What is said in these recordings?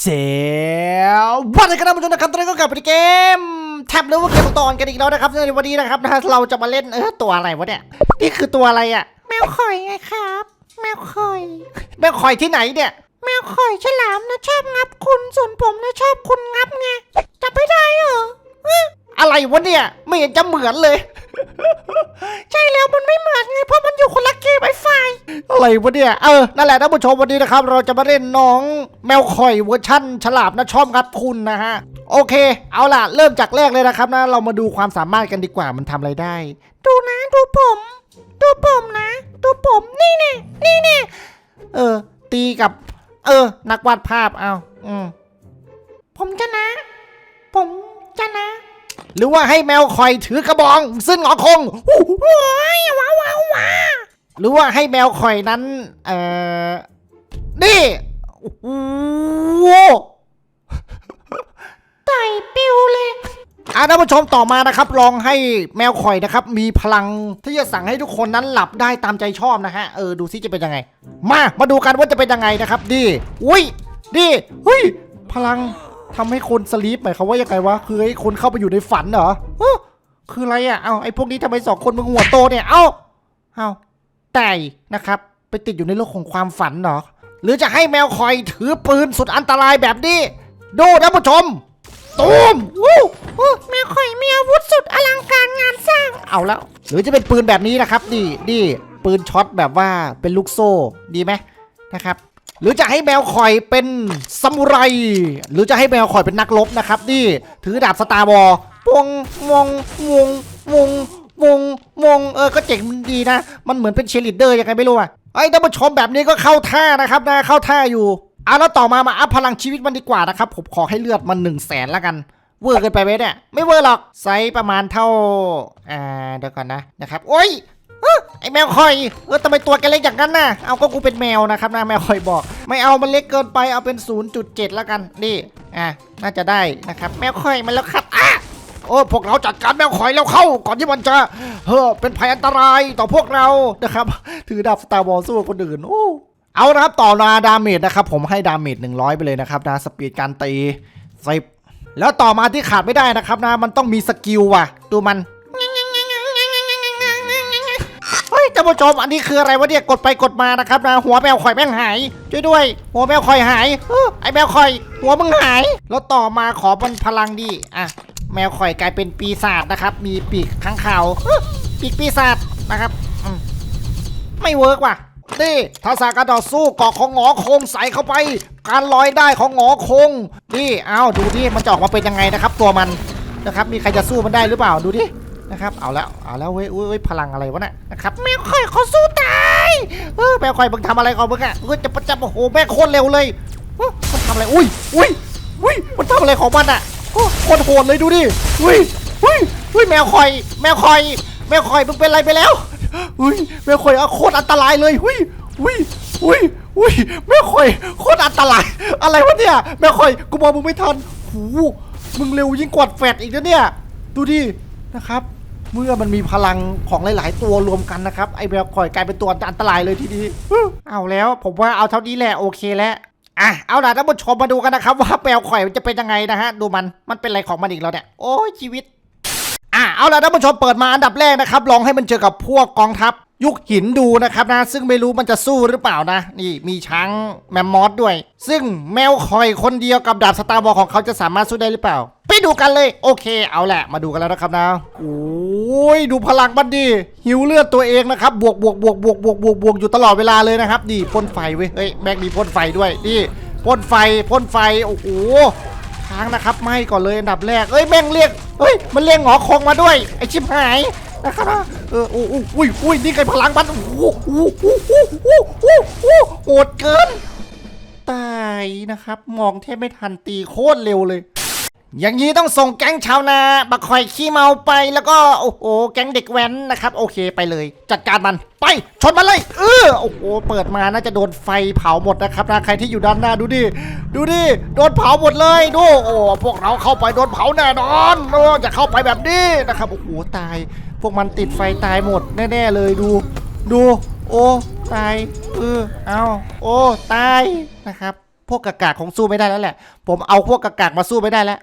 เสียววันนี้ครับท่านผู้ชมนะครับตอนนี้ก็กลับไปที่เกมแท็บหรือว่าเกมตอนกันอีกแล้วนะครับในวันนี้นะครับนะเราจะมาเล่นเออตัวอะไรวะเนี่ยนี่คือตัวอะไรอะแมวคอยไงครับ แมวคอย แมวคอยที่ไหนเนี่ย แมวคอยฉลามนะชอบงับคุณส่วนผมนะชอบคุณงับไงจับไม่ได้เหรอเอ้ออะไรวะเนี่ยไม่เห็นจะเหมือนเลย ใช่แล้วมันไม่เหมือนไงเพราะมันอยู่คนละเกมไอไฟอะไรวะเนี่ยเออนั่นแหละท่านผู้ชมวันนี้นะครับ เราจะมาเล่นน้องแมวคอยเวอร์ชั่น ฉลาบนะชอบงับคุณนะฮะ โอเค เอาล่ะ เริ่มจากแรกเลยนะครับนะ เรามาดูความสามารถกันดีกว่ามันทำอะไรได้ ดูนะดูผม ดูผมนะ ดูผมนี่เนี่ยนี่เนี่ยเออ ตีกับ เออ นักวาดภาพเอา หรือว่าให้แมวคอยถือกระบอง ซึ่งหงอคงว้ายว้าวว้าวว้าหรือว่าให้แมวคอยนั้น เอ่อ นี่โอ้โหไต่ปิวเลยอะท่านผู้ชมต่อมานะครับ ลองให้แมวคอยนะครับ มีพลังที่จะสั่งให้ทุกคนนั้นหลับได้ตามใจชอบนะฮะ เออ ดูซิจะเป็นยังไง มา มาดูกันว่าจะเป็นยังไงนะครับ ดี อุ้ย ดี เฮ้ย พลัง ทำให้คนสลีปหมายความว่ายังไงวะ คือให้คนเข้าไปอยู่ในฝันเหรอคืออะไรอะ เอาไอ้พวกนี้ทำไมสองคนมึงหัวโตเนี่ย เอ้า เอาแต่นะครับ ไปติดอยู่ในโลกของความฝันเหรอ หรือจะให้แมวคอยถือปืนสุดอันตรายแบบนี้ ดูท่านผู้ชมตูมวู้วแมวคอยมีอาวุธสุดอลังการงานสร้าง เอาแล้ว หรือจะเป็นปืนแบบนี้นะครับดีดีปืนช็อตแบบว่าเป็นลูกโซ่ ดีไหมนะครับ หรือจะให้แมวคอยเป็นซามูไร หรือจะให้แมวคอยเป็นนักรบนะครับนี่ถือดาบสตาร์วอลวงวงวงวงวงวงเออก็เจ๋งดีนะ มันเหมือนเป็นเชลิดเดอร์ยังไงไม่รู้อะไอ้ท่านผู้ชมแบบนี้ก็เข้าท่านะครับนะเข้าท่าอยู่เอาแล้วต่อมามาอัพพลังชีวิตมันดีกว่านะครับ ผมขอให้เลือดมันหนึ่งแสนละกันเวอร์เกินไปไหมเนี่ยไม่เวอร์หรอกไซส์ประมาณเท่าอ่าเดี๋ยวก่อนนะนะครับโอ้ย ไอแมวคอยเออทำไมตัวแกเล็กอย่างนั้นน่ะเอาก็กูเป็นแมวนะครับนะแมวคอยบอก ไม่เอามันเล็กเกินไปเอาเป็น 0.7 แล้วกันนี่อะน่าจะได้นะครับ แมวคอยมันแล้วครับอะโอ้พวกเราจัดการแมวคอยแล้วเข้า ก่อนที่มันจะเฮ้อเป็นภัยอันตรายต่อพวกเรานะครับ ถือดาบสตาร์บอลสู้คนอื่นโอ้เอานะครับต่อมาดาเมจนะครับผมให้ดาเมจ100 ไปเลยนะครับนะสปีดการตีสิบแล้วต่อมาที่ขาดไม่ได้นะครับนะมันต้องมีสกิลว่ะดูมัน ท่านผู้ชมอันนี้คืออะไรวะเนี่ยกดไปกดมานะครับนะหัวแมวข่อยแม่งหายช่วยด้วย หัวแมวข่อยหายเออไอแมวข่อย หัวมึงหาย แล้วต่อมาขอมันพลังดีอะแมวข่อยกลายเป็นปีศาจนะครับ มีปีกข้างขาวเอ้อปีกปีศาจนะครับอไม่เวิร์กว่ะนี่ทักษะการต่อสู้เกาะของหงอคงใส่เข้าไป การลอยได้ของหงอคงนี่เอาดูดิมันจะออกมาเป็นยังไงนะครับ ตัวมันนะครับ มีใครจะสู้มันได้หรือเปล่าดูดิ นะครับเอาแล้วเอาแล้วเว้ยเว้ยพลังอะไรวะน่ะนะครับแมวคอยเขาสู้ตายเออแมวคอยมึงทำอะไรของมึงอะเออจะประจับโอ้โหแม่โคตรเร็วเลยเออมันทำอะไรอุ้ยอุ้ยอุ้ยมันทำอะไรของมันอะโอ้โคตรโหดเลยดูดิอุ้ยอุ้ยอุ้ยแมวคอย แมวคอย แมวคอยมึงเป็นอะไรไปแล้วอุ้ยแมวคอยโคตรอันตรายเลยอุ้ยอุ้ยอุ้ยอุ้ยแมวคอยโคตรอันตราย อะไรวะเนี่ยแมวคอยกูมองมึงไม่ทันหูมึงเร็วยิ่งกว่าแฟดอีกนะเนี่ยดูดินะครับ เมื่อมันมีพลังของหลาย ๆ ตัวรวมกันนะครับ ไอ้แมวคอยกลายเป็นตัวอันตรายเลยทีนี้เอาแล้วผมว่าเอาเท่านี้แหละโอเคแล้วอะเอาล่ะท่านผู้ชมมาดูกันนะครับ ว่าแมวคอยมันจะเป็นยังไงนะฮะดูมันมันเป็นอะไรของมันอีกแล้วเนี่ยโอ้ยชีวิตอะเอาล่ะท่านผู้ชมเปิดมาอันดับแรกนะครับลองให้มันเจอกับพวกกองทัพยุคหินดูนะครับนะ ซึ่งไม่รู้มันจะสู้หรือเปล่านะ นี่มีช้างแมมมอสด้วย ซึ่งแมวคอยคนเดียวกับดาบสตาร์บอลของเขาจะสามารถสู้ได้หรือเปล่า ไปดูกันเลย โอเค เอาแหละ มาดูกันแล้วนะครับนะโอ้ยดูพลังมันดีหิวเลือดตัวเองนะครับ บวกบวกบวกบวกบวกบวกบวกอยู่ตลอดเวลาเลยนะครับนี่พ่นไฟเว้ยเฮ้ยแม็กมีพ่นไฟด้วยนี่พ่นไฟพ่นไฟโอ้โหค้างนะครับไหม่ก่อนเลยอันดับแรกเอ้ยแม่งเรียกเฮ้ยมันเรียกหงอคงมาด้วยไอชิบหายนะครับเออโอ้โหอุ้ยอุ้ยนี่ไงพลังมันโอ้โหโอ้โหโอ้โหโอ้โหโอ้โหโหดเกินตายนะครับ มองแทบไม่ทันตีโคตรเร็วเลย อย่างนี้ต้องส่งแก๊งชาวนาบักคอยขี้เมาไปแล้วก็โอ้โหแก๊งเด็กแว้นนะครับ โอเคไปเลย จัดการมันไปชนมันเลยเออโอ้โหเปิดมาน่าจะโดนไฟเผาหมดนะครับนะใครที่อยู่ด้านหน้าดูดิดูดิโดนเผาหมดเลยดูโอ้พวกเราเข้าไปโดนเผาแน่นอนโอ้อย่าเข้าไปแบบนี้นะครับโอ้โหตาย พวกมันติดไฟตายหมดแน่ๆเลยดู ดู โอ้ตายเออเอาโอ้ตายนะครับ พวกกากๆคงสู้ไม่ได้แล้วแหละ ผมเอาพวกกากๆมาสู้ไม่ได้แล้ว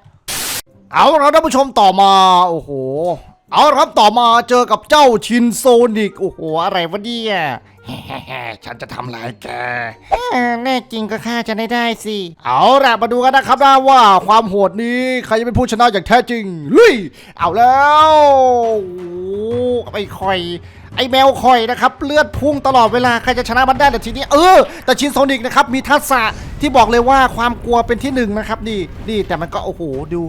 เอาละท่านผู้ชมต่อมา โอ้โห เอาละครับต่อมาเจอกับเจ้าชินโซนิก โอ้โห อะไรวะเนี่ย ฉันจะทำลายแกแน่จริงก็ฆ่าจะได้ได้สิ เอาละมาดูกันนะครับนะว่าความโหดนี้ใครจะเป็นผู้ชนะอย่างแท้จริง ลุย เอาแล้วโอ้โหไอ้คอยไอ้แมวคอยนะครับ เลือดพุ่งตลอดเวลา ใครจะชนะมันได้แต่ทีนี้ เออ แต่ชินโซนิกนะครับ มีทักษะที่บอกเลยว่าความกลัวเป็นที่หนึ่งนะครับนี่นี่แต่มันก็โอ้โหดู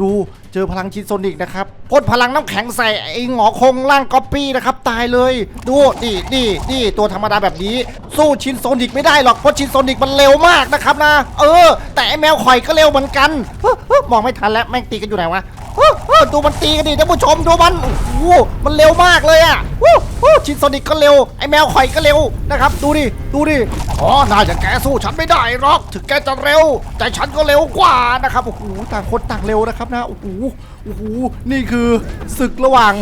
ดูเจอพลังชินโซนิกนะครับพ่นพลังน้ำแข็งใส่ไอ้หงอคงร่างก๊อปปี้นะครับตายเลย ดูดีดีดีตัวธรรมดาแบบนี้ สู้ชินโซนิกไม่ได้หรอกเพราะชินโซนิกมันเร็วมากนะครับนะ เออ แต่แมวข่อยก็เร็วเหมือนกันมองไม่ทันแล้วแม่งตีกันอยู่ไหนวะ ดูมันตีกันดิท่านผู้ชมดูมันโอ้โหมันเร็วมากเลยอะวู้วู้ชินโซนิกก็เร็วไอแมวข่อยก็เร็วนะครับ ดูดิดูดิอ๋อน่าจะแกสู้ฉันไม่ได้หรอก ถึงแกจะเร็ว แต่ฉันก็เร็วกว่านะครับโอ้โหต่างคนต่างเร็วนะครับนะโอ้โหโอ้โหนี่คือศึกระหว่าง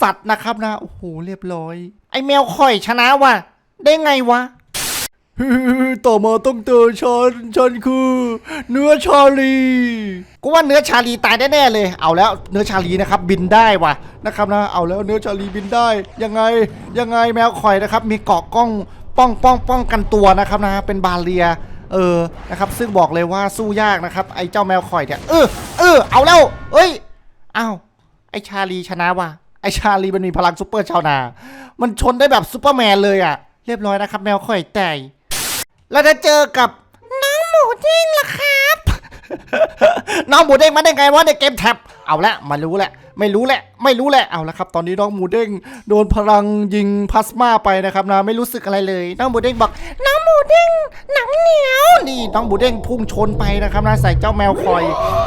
สัตว์นะครับนะโอ้โหเรียบร้อย ไอแมวข่อยชนะว่ะได้ไงวะ ต่อมาต้องเจอฉัน ฉันคือ เนื้อชาลีกูว่าเนื้อชาลีตายแน่ๆเลย เอาแล้วเนื้อชาลีนะครับบินได้ว่ะนะครับนะ เอาแล้วเนื้อชาลีบินได้ ยังไงยังไงแมวคอยนะครับ มีเกาะกล้องป้องป้องป้องกันตัวนะครับนะเป็นบาเรีย เออนะครับ ซึ่งบอกเลยว่าสู้ยากนะครับ ไอ้เจ้าแมวคอยเนี่ยเออเออเอาแล้วเอ้ยอ้าวไอ้ชาลีชนะว่ะไอ้ชาลีมันมีพลังซูเปอร์ชาวนา มันชนได้แบบซูเปอร์แมนเลยอะเรียบร้อยนะครับ แมวคอยแต่ เราจะเจอกับน้องหมูเด้งล่ะค่ะ น้องหมูเด้งมาได้ไงวะในเกมแท็บเอาละมารู้แหละ ไม่รู้แหละ ไม่รู้แหละเอาละครับ ตอนนี้น้องหมูเด้งโดนพลังยิงพลาสมาไปนะครับนะไม่รู้สึกอะไรเลย น้องหมูเด้งบอกน้องหมูเด้งหนังเหนียวนี่น้องหมูเด้งพุ่งชนไปนะครับนะใส่เจ้าแมวคอย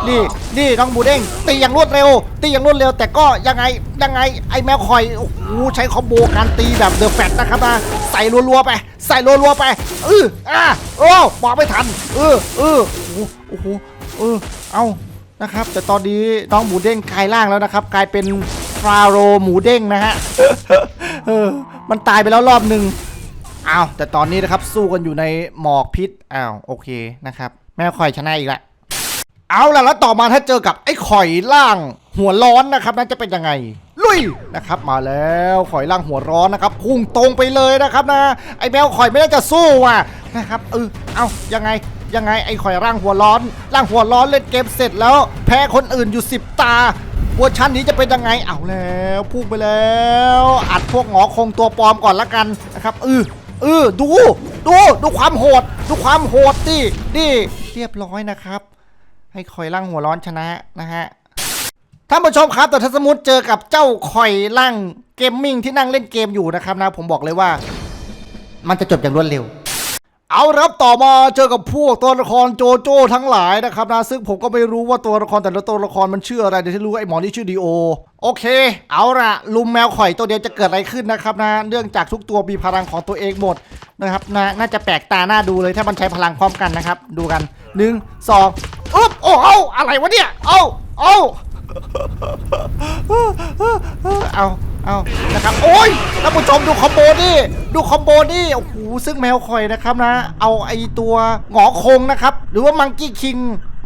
นี่นี่น้องหมูเด้งตีอย่างรวดเร็วตีอย่างรวดเร็ว แต่ก็ยังไงยังไงไอ้แมวคอยโอ้โหใช้คอมโบการตีแบบเดอะแฟตนะครับนะใส่รัวๆไป ใส่รัวๆไปเอออะโอ้บอกไม่ทันเออเออโอ้โหโอ้โห เออเอานะครับ แต่ตอนนี้น้องหมูเด้งกลายร่างแล้วนะครับ กลายเป็นฟาโรห์หมูเด้งนะฮะเออมันตายไปแล้วรอบหนึ่งอ้าวแต่ตอนนี้นะครับสู้กันอยู่ในหมอกพิษอ้าวโอเคนะครับ แม่คอยชนะอีกแล้วเอาล่ะแล้วต่อมาถ้าเจอกับไอ้ข่อยล่างหัวร้อนนะครับน่าจะเป็นยังไงลุยนะครับ มาแล้วข่อยล่างหัวร้อนนะครับพุ่งตรงไปเลยนะครับนะ ไอ้แมวข่อยไม่น่าจะสู้ว่ะนะครับเออเอายังไงยังไงไอ้ข่อยร่างหัวร้อนร่างหัวร้อนเล่นเกมเสร็จแล้ว แพ้คนอื่นอยู่10ตาเวอร์ชันนี้จะเป็นยังไงเอาแล้วพุ่งไปแล้ว อัดพวกหงอคงตัวปลอมก่อนละกันนะครับเออเออดู ดู ดูความโหด ดูความโหดดิดิเรียบร้อยนะครับ ให้คอยล่างหัวร้อนชนะนะฮะท่านผู้ชมครับแต่ถ้าสมมติเจอกับเจ้าคอยล่างเกมมิ่งที่นั่งเล่นเกมอยู่นะครับนะ ผมบอกเลยว่า มันจะจบอย่างรวดเร็ว เอาละครับต่อมาเจอกับพวกตัวละครโจโจ้ทั้งหลายนะครับนะซึ่งผมก็ไม่รู้ว่าตัวละครแต่ละตัวละครมันชื่ออะไรแต่ที่รู้ไอ้หมอนี่ชื่อดีโอโอเค เอาละลุมแมวข่อยตัวเดียวจะเกิดอะไรขึ้นนะครับนะเนื่องจากทุกตัวมีพลังของตัวเองหมดนะครับนะน่าจะแปลกตาหน้าดูเลยถ้ามันใช้พลังพร้อมกันนะครับ ดูกันหนึ่งสองอุ๊บโอ้เอาอะไรวะเนี่ยเอาเอา เอาเอานะครับ โอ้ยท่านผู้ชมดูคอมโบนี่ดูคอมโบนี่โอ้โหซึ่งแมวคอยนะครับนะ เอาไอตัวหงอคงนะครับ หรือว่ามังกี้คิง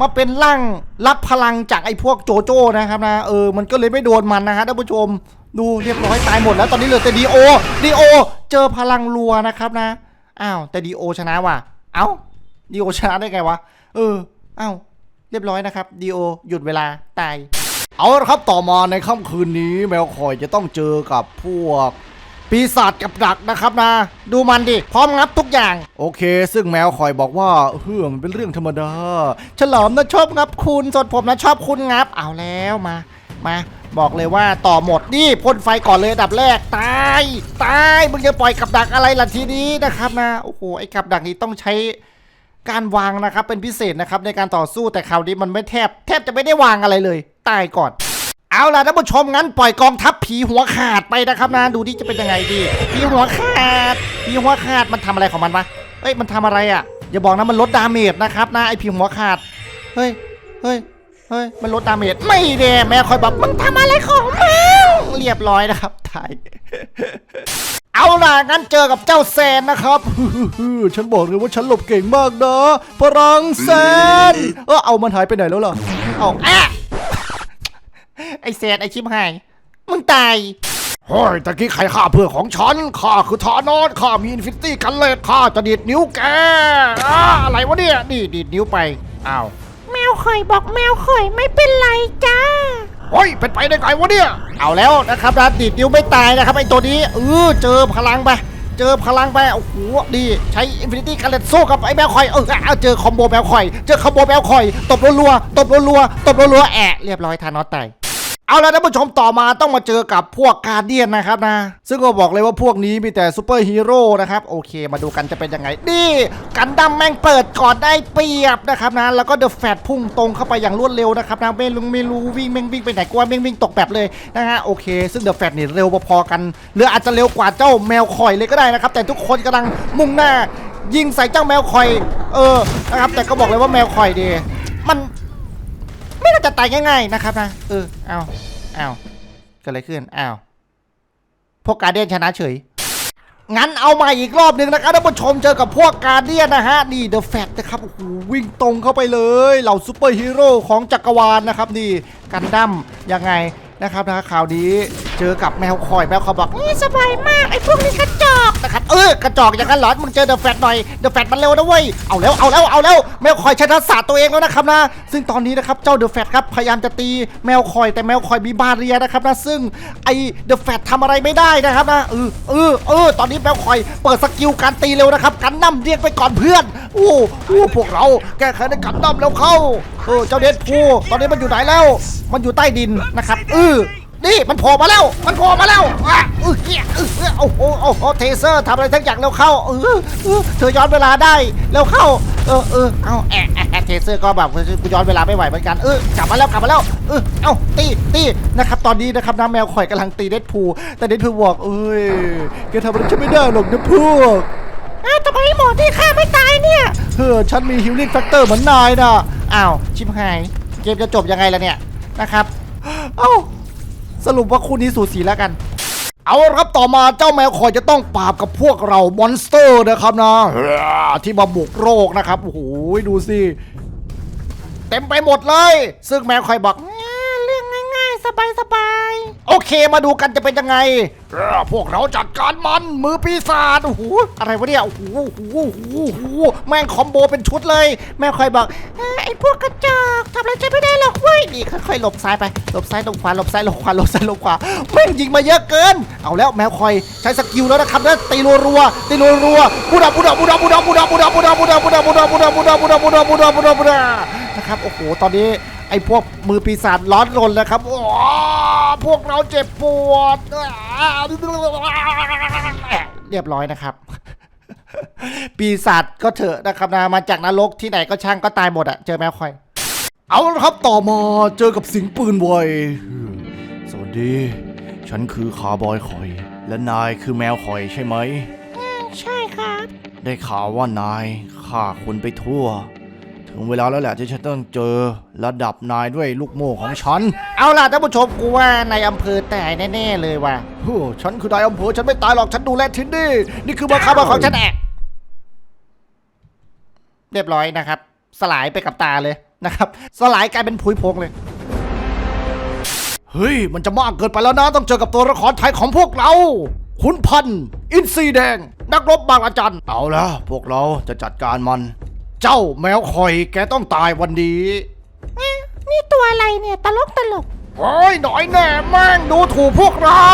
มาเป็นร่างรับพลังจากไอพวกโจโจ้นะครับนะ เออ มันก็เลยไม่โดนมันนะฮะท่านผู้ชม ดูเรียบร้อยตายหมดแล้วตอนนี้เหลือแต่ดีโอดีโอ เจอพลังรัวนะครับนะ อ้าว แต่ดีโอชนะว่ะ เอ้าดีโอชนะได้ไงวะ เออ เอ้า เรียบร้อยนะครับดีโอหยุดเวลาตาย เอาละครับต่อมาในค่ำคืนนี้แมวคอยจะต้องเจอกับพวก ปีศาจกับดักนะครับนะ ดูมันดิ พร้อมงับทุกอย่าง โอเค ซึ่งแมวคอยบอกว่าเฮ้อมันเป็นเรื่องธรรมดาฉลามนะชอบงับคุณส่วนผมนะชอบคุณงับเอาแล้วมา มา บอกเลยว่าต่อหมดนี่พ่นไฟก่อนเลยดับแรกตายตายมึงจะปล่อยกับดักอะไรล่ะทีนี้นะครับนะโอ้โหไอ้กับดักนี้ต้องใช้การวางนะครับเป็นพิเศษนะครับในการต่อสู้แต่คราวนี้มันไม่แทบ แทบจะไม่ได้วางอะไรเลย ตายก่อน เอาล่ะท่านผู้ชมงั้นปล่อยกองทัพผีหัวขาดไปนะครับนะดูที่จะเป็นยังไงดีผีหัวขาดผีหัวขาดมันทำอะไรของมันวะเอ้ยมันทำอะไรอะอย่าบอกนะมันลดดาเมจนะครับนะไอผีหัวขาดเฮ้ยเฮ้ยเฮ้ยมันลดดาเมจไม่เด้แม่คอยบอกมึงทำอะไรของมึงเรียบร้อยนะครับตายเอาล่ะงั้นเจอกับเจ้าแซนนะครับฉันบอกเลยว่าฉันหลบเก่งมากนะพลังแซนเออเอามันหายไปไหนแล้วล่ะเอาอะ ไอแซนไอชิมหาย มึงตาย เฮ้ยตะกี้ใครฆ่าเพื่อนของฉันข้าคือทานอสข้ามีอินฟินิตี้กันเลยข้าจะดีดนิ้วแกอ่าอะไรวะเนี่ยนี่ดีดนิ้วไป อ้าว แมวข่อยบอกแมวข่อยไม่เป็นไรจ้า เฮ้ย เป็นไปได้ไงวะเนี่ย เอาแล้วนะครับนะดีดนิ้วไม่ตายนะครับไอตัวนี้เออเจอพลังไป เจอพลังไปโอ้โหดีใช้อินฟินิตี้การเล่นสู้กับไอ้แมวคอยเออเอาเจอคอมโบแมวคอย เจอคอมโบแมวคอย ตบรัวๆตบรัวๆตบรัวๆแอะเรียบร้อยทานอสตาย เอาล้วท่านผู้ชมต่อมาต้องมาเจอกับพวกกาเดียนนะครับนะ ซึ่งก็บอกเลยว่าพวกนี้มีแต่ซูเปอร์ฮีโร่นะครับ โอเค มาดูกันจะเป็นยังไงนี่กันดั้มแม่งเปิดก่อนได้เปรียบนะครับนะ แล้วก็เดอะแฟตพุ่งตรงเข้าไปอย่างรวดเร็วนะครับนะไม่ลุงไม่รู้วิ่งแม่งวิ่งไปไหนกว่าแม่งวิ่งตกแบบเลยนะฮะโอเค ซึ่งเดอะแฟตนี่เร็วพอๆกันหรืออาจจะเร็วกว่าเจ้าแมวคอยเลยก็ได้นะครับ แต่ทุกคนกำลังมุ่งหน้า ยิงใส่เจ้าแมวคอย เออนะครับแต่ก็บอกเลยว่าแมวคอยดีมัน ไม่น่าจะตายง่ายๆนะครับนะเออเอาเอาเกิดอะไรขึ้นอ้าวพวกการเดียนชนะเฉย งั้นเอามาอีกรอบหนึ่งนะครับท่านผู้ชมเจอกับพวกการเดียนนะฮะ นี่เดอะแฟตนะครับโอ้โหวิ่งตรงเข้าไปเลย เหล่าซูเปอร์ฮีโร่ของจักรวาลนะครับ นี่กันดั้มยังไงนะครับนะข่าวนี้ เจอกับแมวคอยแมวคอยบอกนี่สบายมากไอ้พวกนี้กระจอกนะครับเออกระจอกอย่างนั้นเหรอมึงเจอเดอะแฟตหน่อยเดอะแฟตมันเร็วนะเว้ยเอาแล้วเอาแล้วเอาแล้วแมวคอยใช้ทักษะตัวเองแล้วนะครับนะซึ่งตอนนี้นะครับเจ้าเดอะแฟตครับพยายามจะตีแมวคอยแต่แมวคอยมีบาเรียนะครับนะซึ่งไอเดอะแฟตทำอะไรไม่ได้นะครับนะเออเออเออตอนนี้แมวคอยเปิดสกิลการตีเร็วนะครับกันน้ำเรียกไปก่อนเพื่อนโอ้โอ้พวกเราแก้ไขในกันน้ำแล้วเข้าเออเจ้าเดดพูลตอนนี้มันอยู่ไหนแล้ว มันอยู่ใต้ดินนะครับเออ นี่มันโผล่มาแล้ว มันโผล่มาแล้วอะเออเกี้ยเออเออโอ้โหโอ้โหเทเซอร์ทำอะไรทั้งอย่างเร็วเข้าเออเออเธอย้อนเวลาได้เร็วเข้า เออเออเอาแอะแอะแอะเทเซอร์ก็แบบกูย้อนเวลาไม่ไหวเหมือนกันเออกลับมาแล้วกลับมาแล้วเออเอาตีตีนะครับ ตอนนี้นะครับน้าแมวข่อยกำลังตีเดดพูลแต่เดดพูลบอกเอ้ยแกทำอะไรฉันไม่ได้หรอกนะพวกอ้าวทำไมหมอที่ฆ่าไม่ตายเนี่ยเออฉันมีฮิลลิ่งแฟกเตอร์เหมือนนายนะอ้าวชิบหายเกมจะจบยังไงล่ะเนี่ยนะครับเอ้า สรุปว่าคู่นี้สูสีแล้วกัน เอาละครับต่อมาเจ้าแมวคอยจะต้องปราบกับพวกเรามอนสเตอร์นะครับนะ ที่มาบุกโรคนะครับโอ้โหดูสิ เต็มไปหมดเลย ซึ่งแมวคอยบอก รื่องง่ายสบายโอเคมาดูกันจะเป็นยังไงพวกเราจัดการมันมือปีศาจโอ้โหอะไรวะเนี่ยโอ้โหโอ้โหโอ้โหแม่งคอมโบเป็นชุดเลย แม่คอยบอกไอ้พวกกระจอกทำอะไรฉันไม่ได้หรอกเว้ยนี่ค่อยๆหลบซ้ายไปหลบซ้ายหลบขวาหลบซ้ายหลบขวาหลบซ้ายหลบขวาแม่งยิงมาเยอะเกิน เอาแล้วแมวคอยใช้สกิลแล้วนะครับแล้วตีรัวๆตีรัวๆบูดาบูดาบูดาบูดาบูดาบูดาบูดาบูดาบูดาบูดาบูดาบูดาบูดาบูดาบูดาบูดาบูดานะครับโอ้โหตอนนี้ ไอ้พวกมือปีศาจร้อนรนแล้วครับโอ้พวกเราเจ็บปวด เรียบร้อยนะครับ ปีศาจก็เถอะนะครับนะมาจากนรกที่ไหนก็ช่างก็ตายหมดอะเจอแมวคอย เอาละครับต่อมาเจอกับสิงปืนไวสวัสดี ฉันคือคาร์บอยคอย และนายคือแมวคอยใช่ไหมอ่าใช่ครับ ได้ข่าวว่านายฆ่าคนไปทั่ว ถึงเวลาแล้วแหละที่ฉันต้องเจอระดับนายด้วยลูกโม่ของฉัน เอาล่ะท่านผู้ชมกูว่าในอำเภอตายแน่ๆเลยว่ะโอ้ฉันคือนายอำเภอฉันไม่ตายหรอกฉันดูแลที่นี่ นี่คือบังคับของฉันแอะเรียบร้อยนะครับ สลายไปกับตาเลยนะครับ สลายกลายเป็นผุยพงเลยเฮ้ย มันจะมากเกินไปแล้วนะ ต้องเจอกับตัวละครไทยของพวกเราขุนพันธ์อินทรีแดง นักรบบางอาจารย์เอาละพวกเราจะจัดการมัน เจ้าแมวคอยแกต้องตายวันนี้เอ๊ะนี่ตัวอะไรเนี่ยตลกตลกโอ้ยหน่อยแน่แม่งดูถูกพวกเรา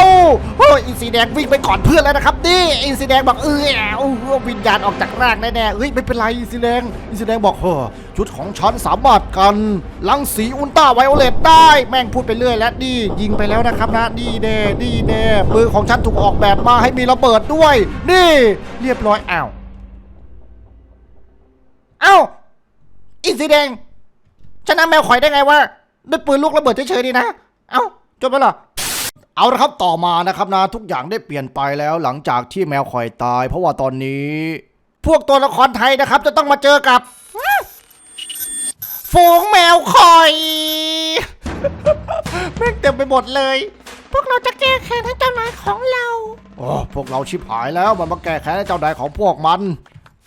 เฮ้ยอินซีแดงวิ่งไปก่อนเพื่อนแล้วนะครับนี่อินซีแดงบอกเออโอ้โหวิญญาณออกจากร่างแน่ๆเฮ้ยไม่เป็นไรอินซีแดงอินซีแดงบอกเฮ้อชุดของฉันสามารถกันลังสีอุลตราไวโอเลตได้แม่งพูดไปเรื่อยแล้วดียิงไปแล้วนะครับนะดีแน่ดีแน่ปืนของฉันถูกออกแบบมาให้มีระเบิดด้วย นี่ เรียบร้อยอ้าว เอ้าอินซีแดงชนะแมวข่อยได้ไงวะด้วยปืนลูกระเบิดเฉยๆดีนะ เอ้าจบไปเหรอเอาละครับต่อมานะครับนะ ทุกอย่างได้เปลี่ยนไปแล้วหลังจากที่แมวข่อยตาย เพราะว่าตอนนี้ พวกตัวละครไทยนะครับ จะต้องมาเจอกับ ฝูงแมวข่อยแม่งเต็มไปหมดเลย พวกเราจะแก้แค้นให้เจ้านายของเราโอ้พวกเราชิบหายแล้วมันมาแก้แค้นให้เจ้านายของพวกมัน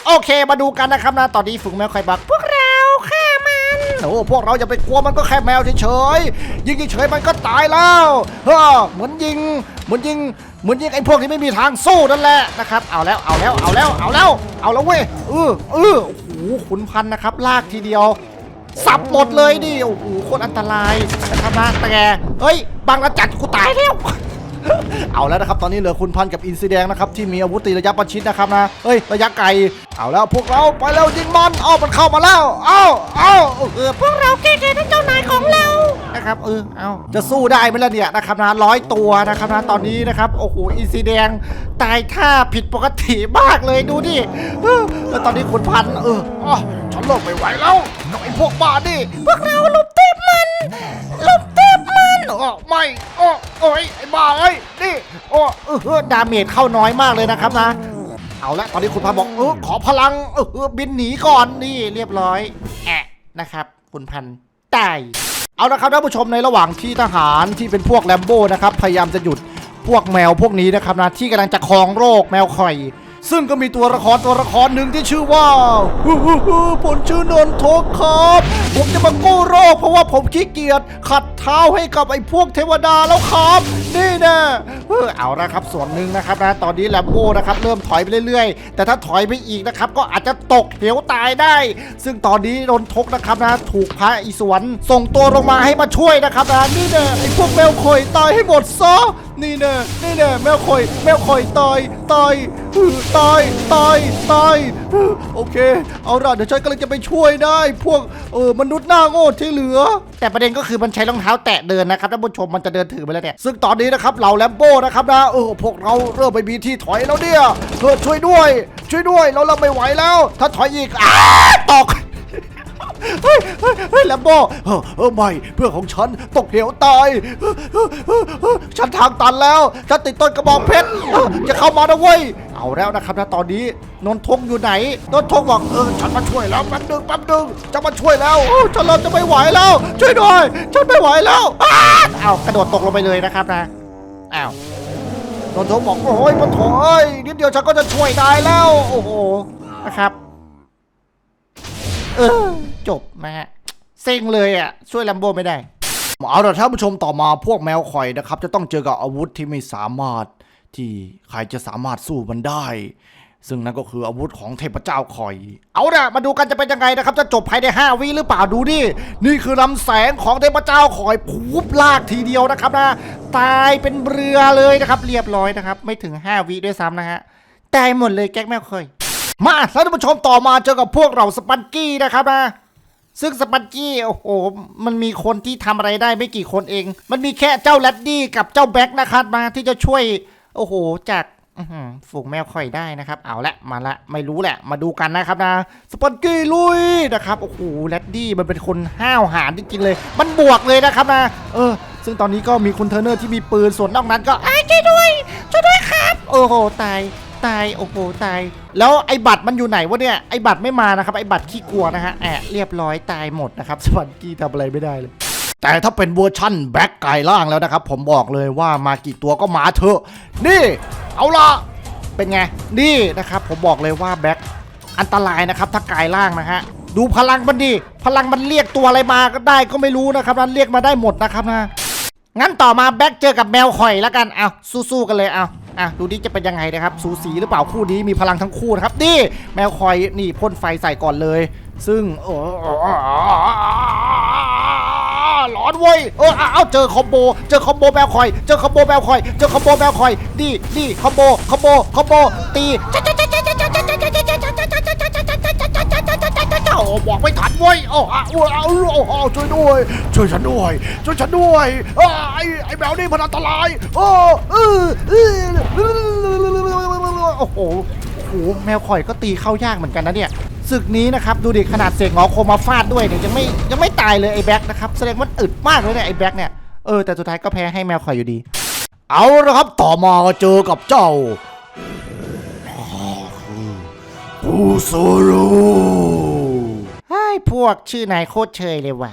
โอเคมาดูกันนะครับนะตอนนี้ฝูงแมวคอยบักพวกเราฆ่ามันโอ้พวกเราอย่าไปกลัวมันก็แค่แมวเฉยๆยิงเฉยๆมันก็ตายแล้วเฮ้อเหมือนยิงเหมือนยิงเหมือนยิงไอ้พวกที่ไม่มีทางสู้นั่นแหละนะครับเอาแล้วเอาแล้วเอาแล้วเอาแล้วเอาแล้วเว้ยเออเออโอ้โหขุนพันนะครับลากทีเดียวสับหมดเลยดิโอ้โหโคตรอันตรายนะครับนะแต่เฮ้ยบางระจัดกูตายแล้ว เอาแล้วนะครับตอนนี้เหลือคุณพันธุ์กับอินซีแดงนะครับที่มีอาวุธตีระยะประชิดนะครับนะเฮ้ยระยะไกลเอาแล้วพวกเราไปแล้วยิงมันเอามันเข้ามาแล้วเอาเอาเออพวกเราแก้แค้นให้เจ้านายของเรานะครับเออเอาจะสู้ได้ไหมล่ะเนี่ยนะครับนะร้อยตัวนะครับนะตอนนี้นะครับโอ้โหอินซีแดงตายท่าผิดปกติมากเลยดูดิเออแล้วตอนนี้คุณพันธุ์เอออ๋อฉันเลิกไม่ไหวแล้วกับไอ้พวกบ้านี่พวกเราลุมเต็มมันลุมเต็มมัน โอ้ไม่โอ้โอ้ยไอ้บ้าเอ้ยนี่โอ้เออดาเมจเข้าน้อยมากเลยนะครับนะ เอาละตอนนี้คุณพันบอกเออขอพลังเออเออบินหนีก่อนนี่เรียบร้อยแอะนะครับ คุณพันตายเอาละครับท่านผู้ชมในระหว่างที่ทหารที่เป็นพวกแลมโบ้นะครับพยายามจะหยุดพวกแมวพวกนี้นะครับนะที่กำลังจะครองโรคแมวข่อย ซึ่งก็มีตัวละครตัวละครหนึ่งที่ชื่อว่าผมชื่อนนทกครับ ผมจะมากู้โรคเพราะว่าผมขี้เกียจขัดเท้าให้กับไอ้พวกเทวดาแล้วครับ นี่นะเออเอาละครับส่วนหนึ่งนะครับนะตอนนี้แลมโบ้นะครับเริ่มถอยไปเรื่อยๆ แต่ถ้าถอยไปอีกนะครับก็อาจจะตกเหวตายได้ ซึ่งตอนนี้นนทกนะครับนะถูกพระอิศวรส่งตัวลงมาให้มาช่วยนะครับนะนี่เนะไอ้พวกแมวข่อยตายให้หมดซะนี่เนะนี่เนะแมวข่อยแมวข่อยตายตาย ตายตายตายโอเค เอาล่ะเดี๋ยวฉันกำลังจะไปช่วยได้ พวกเออมนุษย์หน้าโง่ที่เหลือ แต่ประเด็นก็คือมันใช้รองเท้าแตะเดินนะครับท่านผู้ชมมันจะเดินถือไปแล้วเนี่ยซึ่งตอนนี้นะครับเหล่าแลมโบ้นะครับนะเออพวกเราเริ่มไปมีที่ถอยแล้วเนี่ยเออช่วยด้วย ช่วยด้วยเราเราไม่ไหวแล้ว ถ้าถอยอีกอ้าตกเฮ้ยเฮ้ยแลมโบ้เออเอไม่เพื่อนของฉันตกเหวตายฉันทางตันแล้วฉันติดต้นกระบอกเพชรจะเข้ามานะเว้ย เอาแล้วนะครับนะตอนนี้นนทงอยู่ไหนนนทงบอกเออฉันมาช่วยแล้วแป๊บนึงแป๊บนึงจะมาช่วยแล้วโอ้ฉันเริ่มจะไม่ไหวแล้วช่วยด้วยฉันไม่ไหวแล้วเอากระโดดตกลงไปเลยนะครับนะอ้าวนนทงบอกโอ้ยมันถอยนิดเดียวฉันก็จะช่วยได้แล้ว โอ้โหนะครับเออจบนะฮะเซ็งเลยอะช่วยแลมโบไม่ได้เอาละท่านผู้ชมต่อมาพวกแมวข่อยนะครับ จะต้องเจอกับอาวุธที่ไม่สามารถ ที่ใครจะสามารถสู้มันได้ ซึ่งนั่นก็คืออาวุธของเทพเจ้าข่อย เอาละมาดูกันจะเป็นยังไงนะครับ จะจบภายใน 5 วิหรือเปล่าดูดินี่คือลำแสงของเทพเจ้าข่อยผูบลากทีเดียวนะครับนะตายเป็นเรือเลยนะครับ เรียบร้อยนะครับ ไม่ถึง 5 วิด้วยซ้ำนะฮะตายหมดเลยแก๊กแมวข่อย มาท่านผู้ชมต่อมาเจอกับพวกเราสปันกี้นะครับนะซึ่งสปันกี้โอ้โห มันมีคนที่ทำอะไรได้ไม่กี่คนเอง มันมีแค่เจ้าแรดดี้กับเจ้าแบ็คนะครับมาที่จะช่วย โอ้โห จากฝูงแมวค่อยได้นะครับ เอาละมาละไม่รู้แหละ มาดูกันนะครับนะสปันกี้ลุยนะครับโอ้โหแรดดี้มันเป็นคนห้าวหาญจริงๆเลย มันบวกเลยนะครับนะเออ ซึ่งตอนนี้ก็มีคุณเทอร์เนอร์ที่มีปืนส่วนนอกนั้นก็ไอ้ช่วยด้วยช่วยด้วยครับ โอ้โหตายตายโอ้โหตาย แล้วไอ้บัตรมันอยู่ไหนวะเนี่ยไอ้บัตรไม่มานะครับไอ้บัตรขี้กลัวนะฮะแอะเรียบร้อยตายหมดนะครับสวัสกี้ทำอะไรไม่ได้เลย แต่ถ้าเป็นเวอร์ชั่นแบ็กไก่ล่างแล้วนะครับ ผมบอกเลยว่ามากี่ตัวก็มาเถอะ นี่ เอาละเป็นไง นี่นะครับ ผมบอกเลยว่าแบ็กอันตรายนะครับถ้ากายล่างนะฮะดูพลังมันดิพลังมันเรียกตัวอะไรมาก็ได้ก็ไม่รู้นะครับมันเรียกมาได้หมดนะครับนะงั้นต่อมาแบ็คเจอกับแมวข่อยแล้วกันเอาสู้ๆกันเลยเอาอะดูดิจะเป็นยังไงนะครับสูสีหรือเปล่าคู่นี้มีพลังทั้งคู่นะครับนี่แมวข่อยนี่พ่นไฟใส่ก่อนเลย ซึ่งโอ้ ร้อนเว้ยเออเอาเจอคอมโบ เจอคอมโบแมวข่อย เจอคอมโบแมวข่อย เจอคอมโบแมวข่อย ดีดีคอมโบ คอมโบ คอมโบ ตีโอ้บอกไม่ทันเว้ยโอ้เอาเอาเอาเอาช่วยด้วย ช่วยฉันด้วย ช่วยฉันด้วยไอ้ไอ้แมวนี่มันอันตราย โอ้เออเออโอ้โห โอ้โหแมวข่อยก็ตีเข้ายากเหมือนกันนะเนี่ยศึกนี้นะครับดูดิขนาดเสกงอโคมมาฟาดด้วยเนี่ยยังไม่ยังไม่ตายเลยไอ้แบ็คนะครับแสดงว่าอึดมากเลยเนี่ยไอ้แบ็คเนี่ยเออแต่สุดท้ายก็แพ้ให้แมวข่อยอยู่ดี เอาละครับต่อมาเจอกับเจ้าปูโซโลเฮ้ยพวกชื่อนายโคตรเชยเลยว่ะ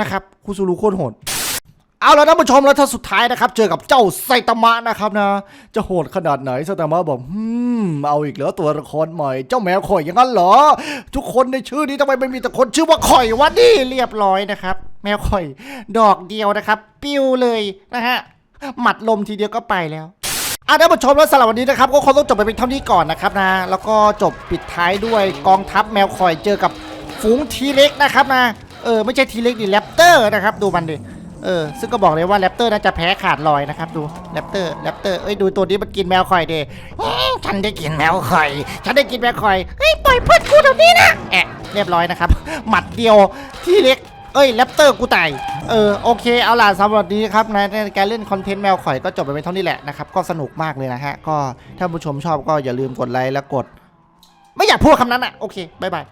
นะครับกูซูรูโคตรโหดเอาแล้วท่านผู้ชมแล้วท่าสุดท้ายนะครับ เจอกับเจ้าไซตามะนะครับนะ จะโหดขนาดไหนไซตามะบอกอืมเอาอีกแล้วตัวละครใหม่เจ้าแมวข่อยอย่างนั้นเหรอ ทุกคนในชื่อนี้ทำไมไม่มีแต่คนชื่อว่าข่อยวะนี่เรียบร้อยนะครับ แมวข่อย ดอกเดียวนะครับ ปิ้วเลยนะฮะหมัดลมทีเดียวก็ไปแล้วอะท่านผู้ชมแล้วสำหรับวันนี้นะครับก็คงต้องจบไปเป็นเท่านี้ก่อนนะครับนะ แล้วก็จบปิดท้ายด้วยกองทัพแมวคอยเจอกับฝูงทีเล็กนะครับนะ เออไม่ใช่ทีเล็กดิแรปเตอร์นะครับดูมันดิเออซึ่งก็บอกเลยว่าแรปเตอร์น่าจะแพ้ขาดลอยนะครับดูแรปเตอร์แรปเตอร์เอ้ยดูตัวนี้มันกินแมวคอยดิเอ๊ะฉันได้กินแมวคอย ฉันได้กินแมวคอยเฮ้ยปล่อยเพื่อนกูเดี๋ยวนี้นะแอะเรียบร้อยนะครับ หมัดเดียวทีเล็กเอ้ยแรปเตอร์กูตายเออโอเคเอาล่ะสำหรับวันนี้ครับในการเล่นคอนเทนต์แมวข่อยก็จบไปเป็นเท่านี้แหละนะครับก็สนุกมากเลยนะฮะก็ถ้าผู้ชมชอบก็อย่าลืมกดไลค์และกด ไม่อยากพูดคำนั้นอะโอเคบ๊ายบาย